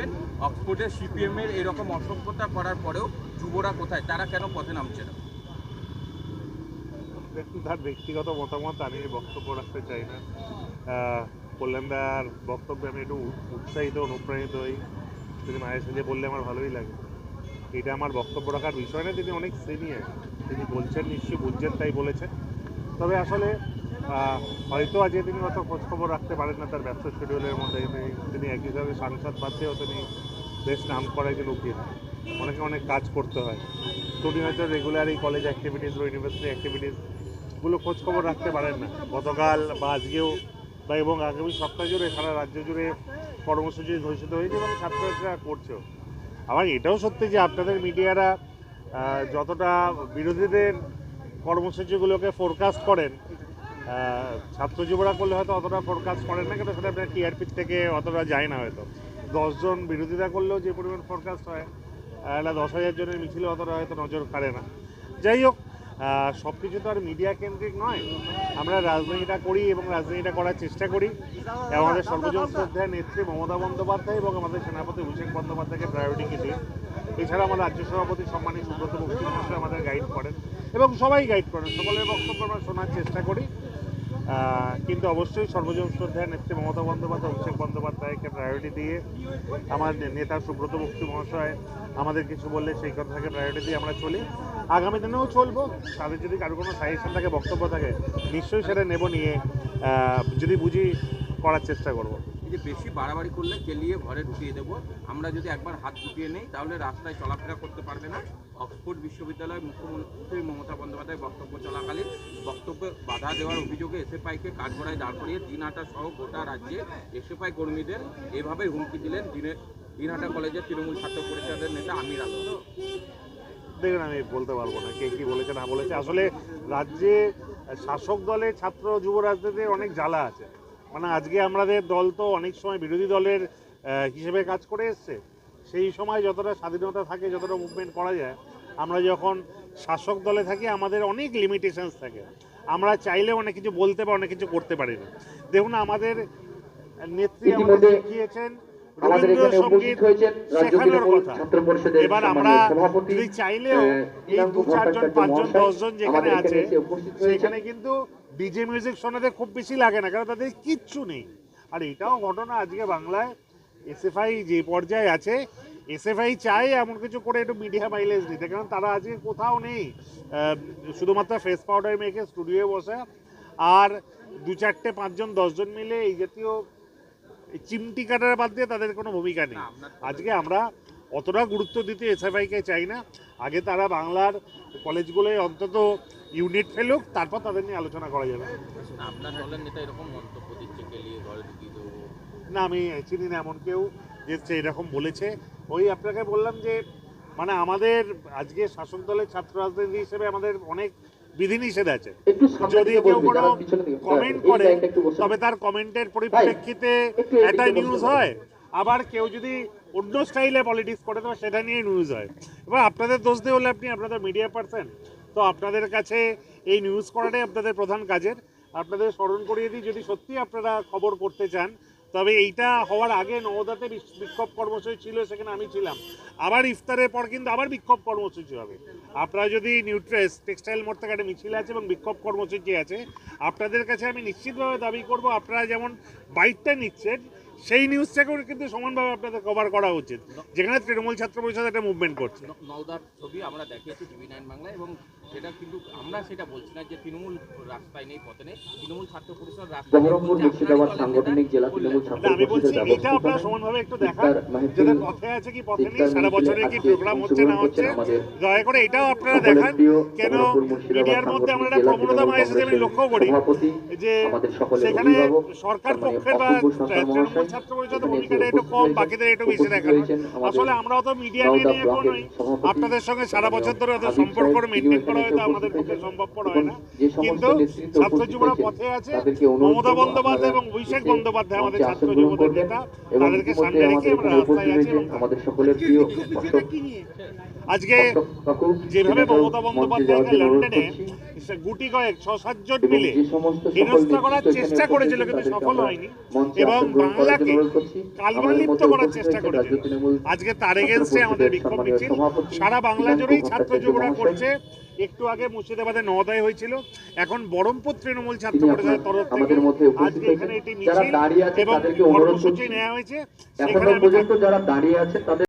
বলবেন অক্সফোর্ডে সিপিএম এর এরকম অসভ্যতা করার পরেও যুবরা কোথায়? তারা কেন পথে নামছে না? দেখুন, তার ব্যক্তিগত মতামত, আমি বক্তব্য রাখতে চাই না। কল্যাণদার বক্তব্যে আমি একটু উৎসাহিত, অনুপ্রাণিত হই। তিনি মায়ের সাথে বললে আমার ভালোই লাগে। এটা আমার বক্তব্য রাখার বিষয় না, তিনি অনেক সিনিয়র তিনি বলছেন, নিশ্চয়ই বুঝছেন, তাই বলেছেন। তবে আসলে হয়তো আজকে তিনি অত খোঁজখবর রাখতে পারেন না তার ব্যস্ত শিডিউলের মধ্যে। তিনি- একই সাথে সাংসদ বাদেও তিনি বেশ নাম করা একজন উকিল অনেকে অনেক কাজ করতে হয়। তো উনি হয়তো রেগুলার এই কলেজ অ্যাক্টিভিটিস বা ইউনিভার্সিটি অ্যাক্টিভিটিসগুলো খোঁজ খবর রাখতে পারেন না। গতকাল বা আজকেও বা এবং আগামী সপ্তাহ জুড়ে সারা রাজ্য জুড়ে কর্মসূচি ঘোষিত হয়েছে এবং ছাত্রছাত্রীরা করছেও আবার এটাও সত্যি যে আপনাদের মিডিয়ারা যতটা বিরোধীদের কর্মসূচিগুলোকে ফোরকাস্ট করেন ছাত্র যুবরা করলে হয়তো অতটা ফোরকাস্ট করেন না, কিন্তু সেটা আপনার টিআরপির থেকে অতটা যায় না হয়তো। দশজন বিরোধিতা করলেও যে পরিমাণ ফোরকাস্ট হয় একটা দশ হাজার জনের মিছিলে অতটা হয়তো নজর কাড়ে না। যাই হোক সব কিছু তো আর মিডিয়া কেন্দ্রিক নয়। আমরা রাজনীতিটা করি এবং রাজনীতিটা করার চেষ্টা করি। আমাদের সর্বজন শ্রদ্ধায় নেত্রী মমতা বন্দ্যোপাধ্যায় এবং আমাদের সেনাপতি অভিষেক বন্দ্যোপাধ্যায়কে প্রায়োরিটি কিছু এছাড়া আমার রাজ্য সভাপতি সম্মানিত সুব্রত মহাশয় আমাদের গাইড করেন এবং সবাই গাইড করেন। সকলের বক্তব্য আমরা শোনার চেষ্টা করি। কিন্তু অবশ্যই সর্বজন শ্রদ্ধায় নেত্রী মমতা বন্দ্যোপাধ্যায়, অভিষেক বন্দ্যোপাধ্যায়কে প্রায়োরিটি দিয়ে আমার নেতা সুব্রত মুক্তি মহাশয় আমাদের কিছু বললে সেই কথাকে প্রায়োরিটি দিয়ে আমরা চলি। আগামী দিনেও চলবো। তাদের যদি কারও কোনো সাজেশন থাকে, বক্তব্য থাকে, নিশ্চয়ই সেটা নেব নিয়ে যদি বুঝি করার চেষ্টা করব। যে বেশি বাড়াবাড়ি করলে কেলিয়ে ঘরে ঢুকিয়ে দেবো। আমরা যদি একবার হাত গুটিয়ে নেই, তাহলে রাস্তায় চলাফেরা করতে পারবে না। অক্সফোর্ড বিশ্ববিদ্যালয় মুখ্যমন্ত্রী মমতা বন্দ্যোপাধ্যায় বক্তব্য চলাকালীন বক্তব্যে বাধা দেওয়ার অভিযোগে এসএফআইকে কাঠগড়ায় দাঁড় করিয়ে দিনহাটা সহ গোটা রাজ্যে এসএফআই কর্মীদের এভাবে হুমকি দিলেন দিনে দিনহাটা কলেজের তৃণমূল ছাত্র পরিষদের নেতা আমির আলম। দেখুন, আমি বলতে পারব না কে কি বলেছে, না বলেছে। আসলে রাজ্যে শাসক দলে ছাত্র যুব রাজনীতিতে অনেক জ্বালা আছে। মানে আজকে আমাদের দল তো অনেক সময় বিরোধী দলের হিসেবে কাজ করে এসছে। সেই সময় যতটা স্বাধীনতা থাকে যতটা মুভমেন্ট করা যায় আমরা যখন শাসক দলে থাকি আমাদের অনেক লিমিটেশনস থাকে। আমরা চাইলে অনেক কিছু বলতে বা অনেক কিছু করতে পারি না। দেখুন আমাদের নেত্রী আমাদের দেখিয়েছেন শিখিয়েছেন আমাদের এখানে উপস্থিত হয়েছেন রাজ্য তৃণমূল ছাত্র পরিষদের এবার আমরা সভাপতি চাইলেও এই দু চারজন পাঁচজন দশজন যেখানে আছে। সেখানে কিন্তু ডিজে মিউজিক শোনাতে খুব বেশি লাগে না কারণ তাদের কিচ্ছু নেই। আর এটাও ঘটনা আজকে বাংলায় এসএফআই যে পর্যায়ে আছে এসএফআই চায় এমন কিছু করে একটু মিডিয়া মাইলেজ নিতে কারণ তারা আজকে কোথাও নেই। শুধুমাত্র ফেস পাউডার মেখে স্টুডিওয়ে বসে। আর দু চারটে পাঁচজন দশজন মিলে এই জাতীয় এই চিমটি কাটার বাদ দিয়ে তাদের কোনো ভূমিকা নেই। আজকে আমরা অতটা গুরুত্ব দিতে এসএফআইকে চাই না। আগে তারা বাংলার কলেজগুলোয় অন্তত ইউনিট ফেলুক তারপর তাদের নিয়ে আলোচনা করা যাবে। আপনার দলের নেতা এরকম মন্তব্য দিচ্ছে ঘরে ঢুকিয়ে দেবো না আমি চিনি না এমন কেউ যে এরকম বলেছে। ওই আপনাকে বললাম যে মানে আমাদের আজকে শাসক দলের ছাত্র রাজনীতি হিসেবে আমাদের অনেক বিধিনিষেধ আছে। যদি কেউ কোনো কমেন্ট করে একটু বসে। তবে তার কমেন্টের পরিপ্রেক্ষিতে একটা নিউজ হয়। আবার কেউ যদি অন্য স্টাইলে পলিটিক্স করে তবে সেটা নিয়ে নিউজ হয়। এবার আপনাদের দোষ দিয়ে হলে আপনি আপনাদের মিডিয়া পার্সন তো আপনাদের কাছে এই নিউজ করাটাই আপনাদের প্রধান কাজের। আপনাদের স্মরণ করিয়ে দিই যদি সত্যি আপনারা খবর করতে চান তবে এইটা হওয়ার আগে নওদাতে বিক্ষোভ কর্মসূচি ছিল, সেখানে আমি ছিলাম। আবার ইফতারের পর কিন্তু আবার বিক্ষোভ কর্মসূচি হবে। আপনারা যদি নিউট্রেস, টেক্সটাইল মোড় থেকে একটা মিছিল আছে এবং বিক্ষোভ কর্মসূচি আছে, আপনাদের কাছে আমি নিশ্চিতভাবে দাবি করব, আপনারা যেমন বাইকটা নিচ্ছেন সেই নিউজটাকেও কিন্তু সমানভাবে আপনাদের কভার করা উচিত। যেখানে তৃণমূল ছাত্র পরিষদ একটা মুভমেন্ট করছে। নওদার ছবি আমরা দেখিয়েছি টিভি নাইন বাংলায় এবং সেটা কিন্তু আমরা সেটা বলছি না যে তৃণমূল রাস্তায় নেই পথে নেই। তৃণমূল ছাত্র পরিষদ বহরমপুর মুর্শিদাবাদ সাংগঠনিক জেলা তৃণমূল ছাত্র পরিষদের এটা আপনারা সমানভাবে একটু দেখান পথে আছে কি পথে নেই সারা বছরে কি প্রোগ্রাম হচ্ছে না হচ্ছে? দয়া করে এটাও আপনারা দেখান কেন মিডিয়ার মধ্যে আমরা একটা প্রবণতা লক্ষ্য করি সভাপতি যে আমাদের সকলের সেখানে অভিভাবক সরকার পক্ষের বা তৃণমূল ছাত্র পরিষদের ভূমিকাটা একটু কম বাকিদের একটু বেশি দেখানো। আসলে আমরা অত মিডিয়া নিয়ে ব্লকের আপনাদের সঙ্গে সারা বছর ধরে ওদের সম্পর্ক মেনটেন করা হয়তো আমাদের পক্ষে সম্ভবপর হয় না। কিন্তু ছাত্র যুবরা পথে আছে মমতা বন্দ্যোপাধ্যায় এবং অভিষেক বন্দ্যোপাধ্যায় আমাদের ছাত্র যুবদের নেতা। তাদেরকে সামনে রেখে আমরা রাস্তায় আছি আমাদের সকলের প্রিয় আজকে যেভাবে মমতা বন্দ্যোপাধ্যায়কে লন্ডনে গুটি কয়েক ছ সাতজন মিলে হেনস্থা করার চেষ্টা করেছিল কিন্তু সফল হয়নি। এবং বাংলা করার চেষ্টা আজকে তার এগেনস্টে আমাদের বিক্ষোভ মিছিল সারা বাংলা জুড়েই ছাত্র যুবরা করছে। একটু আগে মুর্শিদাবাদে নওদায় হয়েছিল এখন বহরমপুর তৃণমূল ছাত্র পরিষদের তরফ থেকে আজকে এখানে এটি একটি মিছিল এবং কর্মসূচি নেওয়া হয়েছে। সেখানে আমি